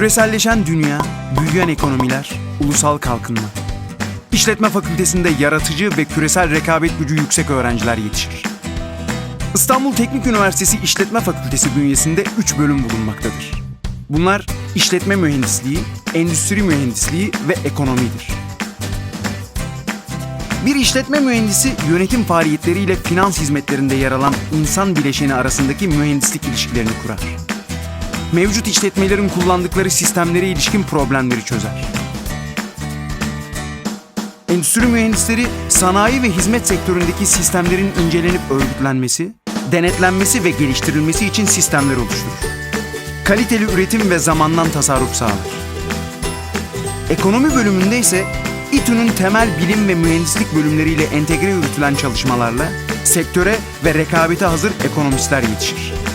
Küreselleşen dünya, büyüyen ekonomiler, ulusal kalkınma. İşletme fakültesinde yaratıcı ve küresel rekabet gücü yüksek öğrenciler yetişir. İstanbul Teknik Üniversitesi İşletme Fakültesi bünyesinde 3 bölüm bulunmaktadır. Bunlar işletme mühendisliği, endüstri mühendisliği ve ekonomidir. Bir işletme mühendisi yönetim faaliyetleriyle finans hizmetlerinde yer alan insan bileşeni arasındaki mühendislik ilişkilerini kurar. Mevcut işletmelerin kullandıkları sistemlere ilişkin problemleri çözer. Endüstri mühendisleri sanayi ve hizmet sektöründeki sistemlerin incelenip örgütlenmesi, denetlenmesi ve geliştirilmesi için sistemler oluşturur. Kaliteli üretim ve zamandan tasarruf sağlar. Ekonomi bölümünde ise İTÜ'nün temel bilim ve mühendislik bölümleriyle entegre yürütülen çalışmalarla sektöre ve rekabete hazır ekonomistler yetişir.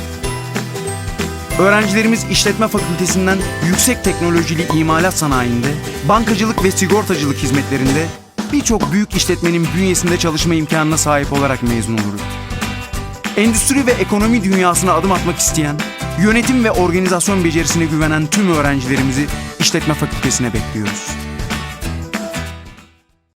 Öğrencilerimiz işletme fakültesinden yüksek teknolojili imalat sanayinde, bankacılık ve sigortacılık hizmetlerinde birçok büyük işletmenin bünyesinde çalışma imkanına sahip olarak mezun olur. Endüstri ve ekonomi dünyasına adım atmak isteyen, yönetim ve organizasyon becerisine güvenen tüm öğrencilerimizi işletme fakültesine bekliyoruz.